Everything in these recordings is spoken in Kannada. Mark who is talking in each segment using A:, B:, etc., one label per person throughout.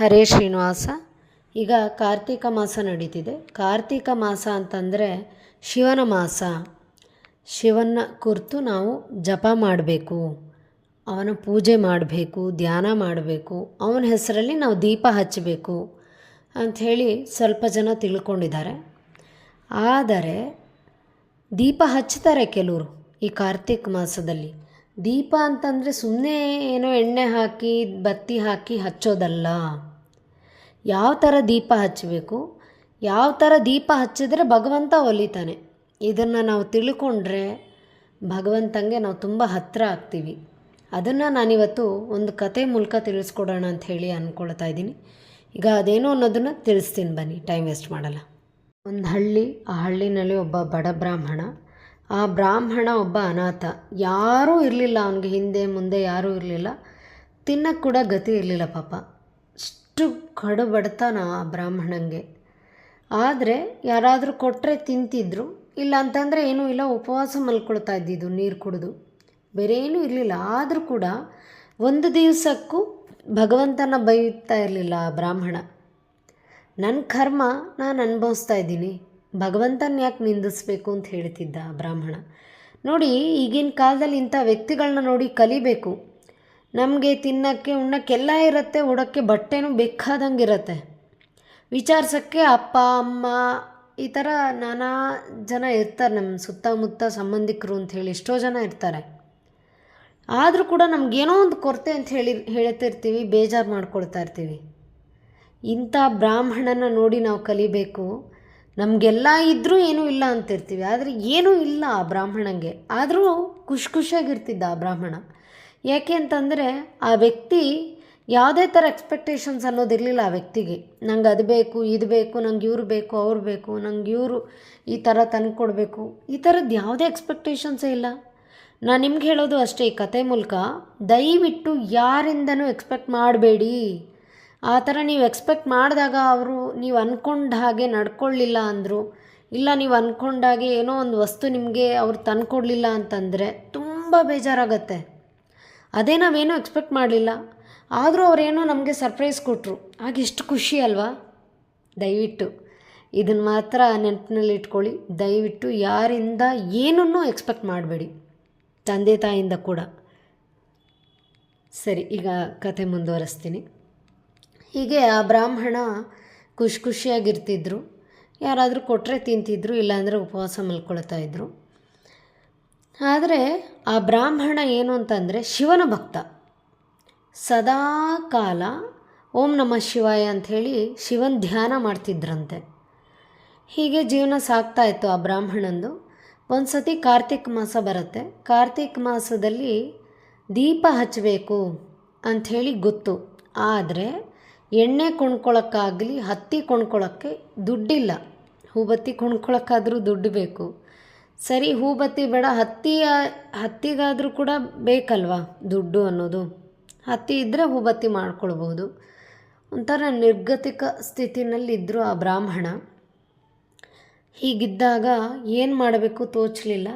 A: ಹರೇ ಶ್ರೀನಿವಾಸ. ಈಗ ಕಾರ್ತಿಕ ಮಾಸ ನಡೀತಿದೆ. ಕಾರ್ತಿಕ ಮಾಸ ಅಂತಂದರೆ ಶಿವನ ಮಾಸ. ಶಿವನ ಕುರಿತು ನಾವು ಜಪ ಮಾಡಬೇಕು. ಅವನ ಪೂಜೆ ಮಾಡಬೇಕು, ಧ್ಯಾನ ಮಾಡಬೇಕು. ಅವನ ಹೆಸರಲ್ಲಿ ನಾವು ದೀಪ ಹಚ್ಚಬೇಕು ಅಂಥೇಳಿ ಸ್ವಲ್ಪ ಜನ ತಿಳ್ಕೊಂಡಿದ್ದಾರೆ. ಆದರೆ ದೀಪ ಹಚ್ತಾರೆ ಕೆಲವರು ಈ ಕಾರ್ತಿಕ ಮಾಸದಲ್ಲಿ. ದೀಪ ಅಂತಂದರೆ ಸುಮ್ಮನೆ ಏನೋ ಎಣ್ಣೆ ಹಾಕಿ, ಬತ್ತಿ ಹಾಕಿ ಹಚ್ಚೋದಲ್ಲ. ಯಾವ ಥರ ದೀಪ ಹಚ್ಚಬೇಕು? ಯಾವ ಥರ ದೀಪ ಹಚ್ಚಿದ್ರೆ ಭಗವಂತ ಒಲಿತಾನೆ. ಇದನ್ನು ನಾವು ತಿಳ್ಕೊಂಡ್ರೆ ಭಗವಂತಂಗೆ ನಾವು ತುಂಬ ಹತ್ತಿರ ಆಗ್ತೀವಿ. ಅದನ್ನು ನಾನಿವತ್ತು ಒಂದು ಕತೆ ಮೂಲಕ ತಿಳಿಸ್ಕೊಡೋಣ ಅಂತ ಹೇಳಿ ಅಂದ್ಕೊಳ್ತಾ ಇದ್ದೀನಿ. ಈಗ ಅದೇನು ಅನ್ನೋದನ್ನು ತಿಳಿಸ್ತೀನಿ ಬನ್ನಿ. ಟೈಮ್ ವೇಸ್ಟ್ ಮಾಡಲ್ಲ. ಒಂದು ಹಳ್ಳಿ, ಆ ಹಳ್ಳಿನಲ್ಲಿ ಒಬ್ಬ ಬಡ ಬ್ರಾಹ್ಮಣ ಆ ಬ್ರಾಹ್ಮಣ ಒಬ್ಬ ಅನಾಥ. ಯಾರೂ ಇರಲಿಲ್ಲ ಅವನಿಗೆ, ಹಿಂದೆ ಮುಂದೆ ಯಾರೂ ಇರಲಿಲ್ಲ. ತಿನ್ನಕ್ಕೆ ಕೂಡ ಗತಿ ಇರಲಿಲ್ಲ ಪಾಪ. ಅಷ್ಟು ಕಡು ಆ ಬ್ರಾಹ್ಮಣಂಗೆ. ಆದರೆ ಯಾರಾದರೂ ಕೊಟ್ಟರೆ ತಿಂತಿದ್ರು, ಇಲ್ಲ ಅಂತಂದರೆ ಏನೂ ಇಲ್ಲ, ಉಪವಾಸ ಮಲ್ಕೊಳ್ತಾ ಇದ್ದಿದ್ದು, ನೀರು ಕುಡಿದು. ಬೇರೆ ಏನೂ ಇರಲಿಲ್ಲ. ಆದರೂ ಕೂಡ ಒಂದು ದಿವಸಕ್ಕೂ ಭಗವಂತನ ಬೈತಾ ಇರಲಿಲ್ಲ ಆ ಬ್ರಾಹ್ಮಣ. ನನ್ನ ಕರ್ಮ ನಾನು ಅನುಭವಿಸ್ತಾ ಇದ್ದೀನಿ. ಭಗವಂತನ ಯಾಕೆ ನಿಂದಿಸ್ಬೇಕು ಅಂತ ಹೇಳ್ತಿದ್ದ ಬ್ರಾಹ್ಮಣ. ನೋಡಿ, ಈಗಿನ ಕಾಲದಲ್ಲಿ ಇಂಥ ವ್ಯಕ್ತಿಗಳನ್ನ ನೋಡಿ ಕಲಿಬೇಕು. ನಮಗೆ ತಿನ್ನೋಕ್ಕೆ, ಉಣ್ಣಕ್ಕೆಲ್ಲ ಇರುತ್ತೆ, ಉಡೋಕ್ಕೆ ಬಟ್ಟೆನೂ ಬೇಕಾದಂಗೆ ಇರುತ್ತೆ ವಿಚಾರಿಸೋಕ್ಕೆ ಅಪ್ಪ, ಅಮ್ಮ ಈ ಥರ ನಾನಾ ಜನ ಇರ್ತಾರೆ ನಮ್ಮ ಸುತ್ತಮುತ್ತ ಸಂಬಂಧಿಕರು ಅಂತ ಹೇಳಿ ಎಷ್ಟೋ ಜನ ಇರ್ತಾರೆ. ಆದರೂ ಕೂಡ ನಮಗೇನೋ ಒಂದು ಕೊರತೆ ಅಂತ ಹೇಳಿ ಹೇಳ್ತಿರ್ತೀವಿ, ಬೇಜಾರು ಮಾಡ್ಕೊಳ್ತಾ ಇರ್ತೀವಿ. ಇಂಥ ಬ್ರಾಹ್ಮಣನ ನೋಡಿ ನಾವು ಕಲಿಬೇಕು. ನಮಗೆಲ್ಲ ಇದ್ದರೂ ಏನೂ ಇಲ್ಲ ಅಂತಿರ್ತೀವಿ. ಆದರೆ ಏನೂ ಇಲ್ಲ ಆ ಬ್ರಾಹ್ಮಣಂಗೆ. ಆದರೂ ಖುಷಿ ಖುಷಿಯಾಗಿರ್ತಿದ್ದ ಆ ಬ್ರಾಹ್ಮಣ. ಯಾಕೆ ಅಂತಂದರೆ ಆ ವ್ಯಕ್ತಿ ಯಾವುದೇ ಥರ ಎಕ್ಸ್ಪೆಕ್ಟೇಷನ್ಸ್ ಅನ್ನೋದಿರಲಿಲ್ಲ ಆ ವ್ಯಕ್ತಿಗೆ. ನಂಗೆ ಅದು ಬೇಕು, ಇದು ಬೇಕು, ನಂಗೆ ಇವ್ರು ಬೇಕು, ಅವ್ರು ಬೇಕು, ನಂಗೆ ಇವರು ಈ ಥರ ತಂದು ಕೊಡಬೇಕು. ಈ ಥರದ್ದು ಯಾವುದೇ ಎಕ್ಸ್ಪೆಕ್ಟೇಷನ್ಸೇ ಇಲ್ಲ. ನಾನು ನಿಮ್ಗೆ ಹೇಳೋದು ಅಷ್ಟೇ ಈ ಕತೆ ಮೂಲಕ. ದಯವಿಟ್ಟು ಯಾರಿಂದನೂ ಎಕ್ಸ್ಪೆಕ್ಟ್ ಮಾಡಬೇಡಿ. ಆ ಥರ ನೀವು ಎಕ್ಸ್ಪೆಕ್ಟ್ ಮಾಡಿದಾಗ ಅವರು ನೀವು ಅಂದ್ಕೊಂಡ ಹಾಗೆ ನಡ್ಕೊಳ್ಳಿಲ್ಲ ಅಂದರು. ಇಲ್ಲ, ನೀವು ಅಂದ್ಕೊಂಡಾಗೆ ಏನೋ ಒಂದು ವಸ್ತು ನಿಮಗೆ ಅವ್ರು ತಂದುಕೊಡ್ಲಿಲ್ಲ ಅಂತಂದರೆ ತುಂಬ ಬೇಜಾರಾಗತ್ತೆ. ಅದೇ ನಾವೇನೂ ಎಕ್ಸ್ಪೆಕ್ಟ್ ಮಾಡಲಿಲ್ಲ. ಆದರೂ ಅವರೇನೋ ನಮಗೆ ಸರ್ಪ್ರೈಸ್ ಕೊಟ್ಟರು ಆಗ ಎಷ್ಟು ಖುಷಿ ಅಲ್ವಾ? ದಯವಿಟ್ಟು ಇದನ್ನು ಮಾತ್ರ ನೆನಪಿನಲ್ಲಿ ಇಟ್ಕೊಳ್ಳಿ. ದಯವಿಟ್ಟು ಯಾರಿಂದ ಏನನ್ನೂ ಎಕ್ಸ್ಪೆಕ್ಟ್ ಮಾಡಬೇಡಿ. ತಂದೆ ತಾಯಿಯಿಂದ ಕೂಡ. ಸರಿ, ಈಗ ಕತೆ ಮುಂದುವರಿಸ್ತೀನಿ. ಹೀಗೆ ಆ ಬ್ರಾಹ್ಮಣ ಖುಷಿ ಖುಷಿಯಾಗಿರ್ತಿದ್ರು. ಯಾರಾದರೂ ಕೊಟ್ಟರೆ ತಿಂತಿದ್ರು, ಇಲ್ಲಾಂದರೆ ಉಪವಾಸ ಮಲ್ಕೊಳ್ತಾ ಇದ್ರು. ಆದರೆ ಆ ಬ್ರಾಹ್ಮಣ ಏನು ಅಂತಂದರೆ ಶಿವನ ಭಕ್ತ. ಸದಾ ಕಾಲ ಓಂ ನಮಃ ಶಿವಾಯ ಅಂಥೇಳಿ ಶಿವನ ಧ್ಯಾನ ಮಾಡ್ತಿದ್ರಂತೆ. ಹೀಗೆ ಜೀವನ ಸಾಗ್ತಾ ಇತ್ತು ಆ ಬ್ರಾಹ್ಮಣಂದು. ಒಂದು ಸತಿ ಕಾರ್ತಿಕ್ ಮಾಸ ಬರುತ್ತೆ. ಕಾರ್ತಿಕ್ ಮಾಸದಲ್ಲಿ ದೀಪ ಹಚ್ಚಬೇಕು ಅಂಥೇಳಿ ಗೊತ್ತು. ಆದರೆ ಎಣ್ಣೆ ಕೊಂಡ್ಕೊಳಕ್ಕಾಗಲಿ, ಹತ್ತಿ ಕೊಂಡ್ಕೊಳ್ಳೋಕ್ಕೆ ದುಡ್ಡಿಲ್ಲ. ಹೂಬತ್ತಿ ಕೊಂಡ್ಕೊಳಕ್ಕಾದರೂ ದುಡ್ಡು ಬೇಕು. ಸರಿ, ಹೂಬತ್ತಿ ಬೇಡ ಹತ್ತಿ ಹತ್ತಿಗಾದರೂ ಕೂಡ ಬೇಕಲ್ವಾ ದುಡ್ಡು ಅನ್ನೋದು? ಹತ್ತಿ ಇದ್ದರೆ ಹೂಬತ್ತಿ ಮಾಡ್ಕೊಳ್ಬೋದು. ಒಂಥರ ನಿರ್ಗತಿಕ ಸ್ಥಿತಿನಲ್ಲಿದ್ದರು ಆ ಬ್ರಾಹ್ಮಣ. ಹೀಗಿದ್ದಾಗ ಏನು ಮಾಡಬೇಕು ತೋಚಲಿಲ್ಲ.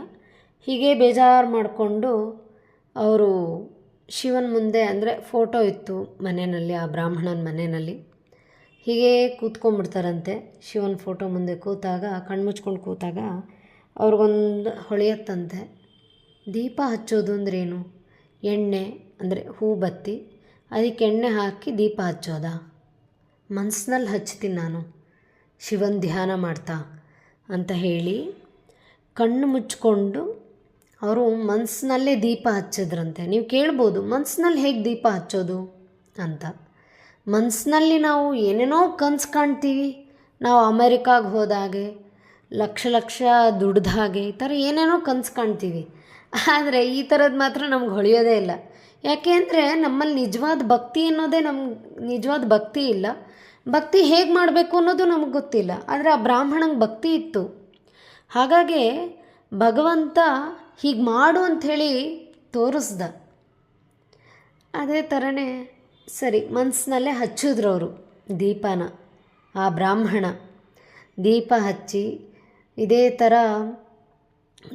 A: ಹೀಗೆ ಬೇಜಾರು ಮಾಡಿಕೊಂಡು ಅವರು ಶಿವನ ಮುಂದೆ ಅಂದರೆ ಫೋಟೋ ಇತ್ತು ಮನೆಯಲ್ಲಿ, ಆ ಬ್ರಾಹ್ಮಣನ ಮನೆಯಲ್ಲಿ. ಹೀಗೆ ಕೂತ್ಕೊಂಡ್ಬಿಡ್ತಾರಂತೆ. ಶಿವನ ಫೋಟೋ ಮುಂದೆ ಕೂತಾಗ ಕಣ್ಮುಚ್ಕೊಂಡು ಕೂತಾಗ ಅವ್ರಿಗೊಂದು ಹೊಳೆಯತ್ತಂತೆ ದೀಪ ಹಚ್ಚೋದು ಅಂದ್ರೇನು? ಎಣ್ಣೆ, ಅಂದರೆ ಹೂ ಬತ್ತಿ. ಅದಕ್ಕೆ ಎಣ್ಣೆ ಹಾಕಿ ದೀಪ ಹಚ್ಚೋದ? ಮನ್ಸಿನಲ್ಲಿ ಹಚ್ತೀನಿ ನಾನು. ಶಿವನ ಧ್ಯಾನ ಮಾಡ್ತಾ ಅಂತ ಹೇಳಿ ಕಣ್ಣು ಮುಚ್ಕೊಂಡು ಅವರು ಮನಸ್ಸಿನಲ್ಲೇ ದೀಪ ಹಚ್ಚಿದ್ರಂತೆ. ನೀವು ಕೇಳ್ಬೋದು ಮನಸ್ಸಿನಲ್ಲಿ ಹೇಗೆ ದೀಪ ಹಚ್ಚೋದು ಅಂತ. ಮನಸ್ಸಿನಲ್ಲಿ ನಾವು ಏನೇನೋ ಕನಸು ಕಾಣ್ತೀವಿ. ನಾವು ಅಮೇರಿಕಾಗೆ ಹೋದಾಗೆ, ಲಕ್ಷ ಲಕ್ಷ ದುಡ್ದ ಹಾಗೆ ಈ ಥರ ಏನೇನೋ ಕನಸು ಕಾಣ್ತೀವಿ. ಆದರೆ ಈ ಥರದ್ದು ಮಾತ್ರ ನಮ್ಗೆ ಹೊಳೆಯೋದೇ ಇಲ್ಲ. ಯಾಕೆ ಅಂದರೆ ನಮ್ಮಲ್ಲಿ ನಿಜವಾದ ಭಕ್ತಿ ಅನ್ನೋದೇ ನಮ್ಗೆ ನಿಜವಾದ ಭಕ್ತಿ ಇಲ್ಲ. ಭಕ್ತಿ ಹೇಗೆ ಮಾಡಬೇಕು ಅನ್ನೋದು ನಮಗೆ ಗೊತ್ತಿಲ್ಲ. ಆದರೆ ಆ ಬ್ರಾಹ್ಮಣಂಗೆ ಭಕ್ತಿ ಇತ್ತು. ಹಾಗಾಗಿ ಭಗವಂತ ಹೀಗೆ ಮಾಡು ಅಂಥೇಳಿ ತೋರಿಸ್ದ. ಅದೇ ಥರನೇ ಸರಿ ಮನಸ್ಸಿನಲ್ಲೇ ಹಚ್ಚಿದ್ರು ಅವರು ದೀಪನ, ಆ ಬ್ರಾಹ್ಮಣ. ದೀಪ ಹಚ್ಚಿ ಇದೇ ಥರ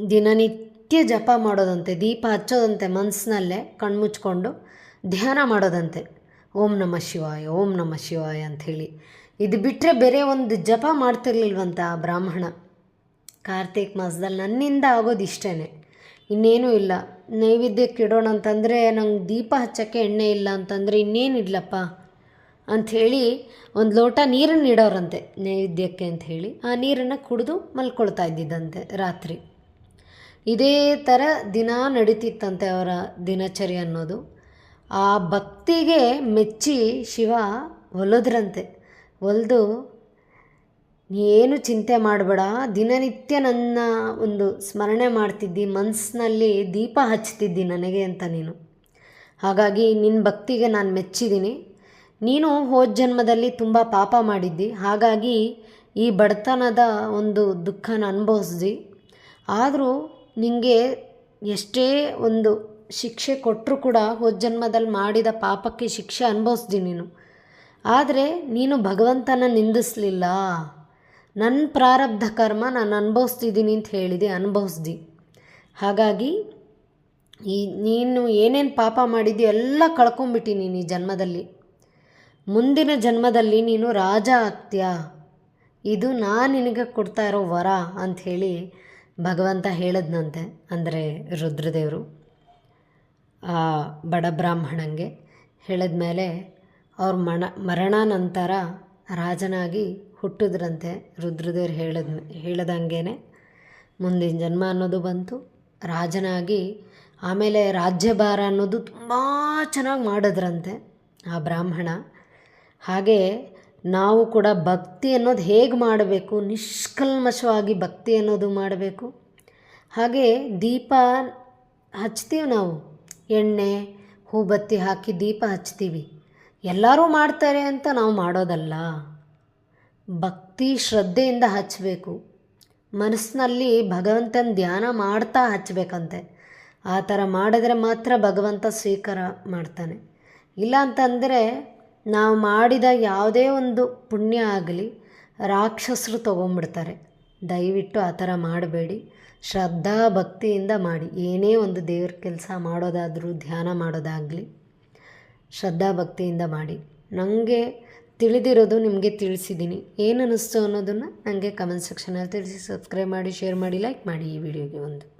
A: ದಿನನಿತ್ಯ ಜಪ ಮಾಡೋದಂತೆ, ದೀಪ ಹಚ್ಚೋದಂತೆ ಮನಸ್ಸಿನಲ್ಲೇ ಕಣ್ಮುಚ್ಕೊಂಡು ಧ್ಯಾನ ಮಾಡೋದಂತೆ. ಓಂ ನಮ ಶಿವಾಯ, ಓಂ ನಮ ಶಿವಾಯ ಅಂಥೇಳಿ. ಇದು ಬಿಟ್ಟರೆ ಬೇರೆ ಒಂದು ಜಪ ಮಾಡ್ತಿರ್ಲಿಲ್ವಂತ ಆ ಬ್ರಾಹ್ಮಣ. ಕಾರ್ತಿಕ್ ಮಾಸದಲ್ಲಿ ನನ್ನಿಂದ ಆಗೋದು ಇಷ್ಟೇ ಇನ್ನೇನೂ ಇಲ್ಲ. ನೈವೇದ್ಯಕ್ಕೆ ಇಡೋಣ ಅಂತಂದರೆ ನಂಗೆ ದೀಪ ಹಚ್ಚೋಕ್ಕೆ ಎಣ್ಣೆ ಇಲ್ಲ ಅಂತಂದರೆ ಇನ್ನೇನು ಇಡ್ಲಪ್ಪ? ಅಂಥೇಳಿ ಒಂದು ಲೋಟ ನೀರನ್ನು ಇಡೋರಂತೆ ನೈವೇದ್ಯಕ್ಕೆ ಅಂಥೇಳಿ ಆ ನೀರನ್ನು ಕುಡಿದು ಮಲ್ಕೊಳ್ತಾ ಇದ್ದಿದ್ದಂತೆ ರಾತ್ರಿ. ಇದೇ ಥರ ದಿನ ನಡೀತಿತ್ತಂತೆ ಅವರ ದಿನಚರಿ ಅನ್ನೋದು. ಆ ಭಕ್ತಿಗೆ ಮೆಚ್ಚಿ ಶಿವ ಒಲಿದ್ರಂತೆ ಒಲಿದು ಏನು ಚಿಂತೆ ಮಾಡಬೇಡ. ದಿನನಿತ್ಯ ನನ್ನ ಒಂದು ಸ್ಮರಣೆ ಮಾಡ್ತಿದ್ದಿ ಮನಸ್ಸಿನಲ್ಲಿ ದೀಪ ಹಚ್ತಿದ್ದಿ ನನಗೆ ಅಂತ ನೀನು. ಹಾಗಾಗಿ ನಿನ್ನ ಭಕ್ತಿಗೆ ನಾನು ಮೆಚ್ಚಿದ್ದೀನಿ ನೀನು ಹೋದ ಜನ್ಮದಲ್ಲಿ ತುಂಬ ಪಾಪ ಮಾಡಿದ್ದಿ. ಹಾಗಾಗಿ ಈ ಬಡತನದ ಒಂದು ದುಃಖನ ಅನುಭವಿಸ್ದಿ. ಆದರೂ ನಿನಗೆ ಎಷ್ಟೇ ಒಂದು ಶಿಕ್ಷೆ ಕೊಟ್ಟರೂ ಕೂಡ ಹೋದ ಜನ್ಮದಲ್ಲಿ ಮಾಡಿದ ಪಾಪಕ್ಕೆ ಶಿಕ್ಷೆ ಅನುಭವಿಸ್ದಿ ನೀನು. ಆದರೆ ನೀನು ಭಗವಂತನ ನಿಂದಿಸಲಿಲ್ಲ. ನನ್ನ ಪ್ರಾರಬ್ಧ ಕರ್ಮ ನಾನು ಅನುಭವಿಸ್ತಿದ್ದೀನಿ ಅಂತ ಹೇಳಿದೆ, ಅನುಭವಿಸ್ದಿ. ಹಾಗಾಗಿ ಈ ನೀನು ಏನೇನು ಪಾಪ ಮಾಡಿದ್ಯೋ ಎಲ್ಲ ಕಳ್ಕೊಂಬಿಟ್ಟಿ ನೀನು ಈ ಜನ್ಮದಲ್ಲಿ. ಮುಂದಿನ ಜನ್ಮದಲ್ಲಿ ನೀನು ರಾಜ ಆಗ್ತೀಯಾ? ಇದು ನಾನು ನಿನಗೆ ಕೊಡ್ತಾ ಇರೋ ವರ ಅಂಥೇಳಿ ಭಗವಂತ ಹೇಳಿದ್ನಂತೆ ಅಂದರೆ ರುದ್ರದೇವರು. ಆ ಬಡ ಬ್ರಾಹ್ಮಣಂಗೆ ಹೇಳಿದ್ಮೇಲೆ ಅವ್ರ ಮಣ ಮರಣಾನಂತರ ರಾಜನಾಗಿ ಹುಟ್ಟಿದ್ರಂತೆ ರುದ್ರದೇವ್ರು ಹೇಳಿದ ಹೇಳ್ದಂಗೆ ಮುಂದಿನ ಜನ್ಮ ಅನ್ನೋದು ಬಂತು. ರಾಜನಾಗಿ ಆಮೇಲೆ ರಾಜ್ಯಭಾರ ಅನ್ನೋದು ತುಂಬ ಚೆನ್ನಾಗಿ ಮಾಡಿದ್ರಂತೆ ಆ ಬ್ರಾಹ್ಮಣ. ಹಾಗೆ ನಾವು ಕೂಡ ಭಕ್ತಿ ಅನ್ನೋದು ಹೇಗೆ ಮಾಡಬೇಕು, ನಿಷ್ಕಲ್ಮಶವಾಗಿ ಭಕ್ತಿ ಅನ್ನೋದು ಮಾಡಬೇಕು. ಹಾಗೆ ದೀಪ ಹಚ್ತೀವಿ ನಾವು, ಎಣ್ಣೆ, ಹೂಬತ್ತಿ ಹಾಕಿ ದೀಪ ಹಚ್ತೀವಿ. ಎಲ್ಲರೂ ಮಾಡ್ತಾರೆ ಅಂತ ನಾವು ಮಾಡೋದಲ್ಲ. ಭಕ್ತಿ ಶ್ರದ್ಧೆಯಿಂದ ಹಚ್ಚಬೇಕು ಮನಸ್ಸಿನಲ್ಲಿ ಭಗವಂತನ ಧ್ಯಾನ ಮಾಡ್ತಾ ಹಚ್ಚಬೇಕಂತೆ ಆ ಥರ ಮಾಡಿದ್ರೆ ಮಾತ್ರ ಭಗವಂತ ಸ್ವೀಕಾರ ಮಾಡ್ತಾನೆ. ಇಲ್ಲ ಅಂತಂದರೆ ನಾವು ಮಾಡಿದ ಯಾವುದೇ ಒಂದು ಪುಣ್ಯ ಆಗಲಿ ರಾಕ್ಷಸರು ತೊಗೊಂಬಿಡ್ತಾರೆ ದಯವಿಟ್ಟು ಆ ಥರ ಮಾಡಬೇಡಿ. ಶ್ರದ್ಧಾ ಭಕ್ತಿಯಿಂದ ಮಾಡಿ. ಏನೇ ಒಂದು ದೇವ್ರ ಕೆಲಸ ಮಾಡೋದಾದರೂ, ಧ್ಯಾನ ಮಾಡೋದಾಗಲಿ. ಶ್ರದ್ಧಾ ಭಕ್ತಿಯಿಂದ ಮಾಡಿ. ನನಗೆ ತಿಳಿದಿರೋದು ನಿಮಗೆ ತಿಳಿಸಿದ್ದೀನಿ. ಏನು ಅನ್ನಿಸ್ತು ಅನ್ನೋದನ್ನು ನನಗೆ ಕಮೆಂಟ್ ಸೆಕ್ಷನಲ್ಲಿ ತಿಳಿಸಿ. ಸಬ್ಸ್ಕ್ರೈಬ್ ಮಾಡಿ ಶೇರ್ ಮಾಡಿ ಲೈಕ್ ಮಾಡಿ ಈ ವಿಡಿಯೋಗೆ ಒಂದು.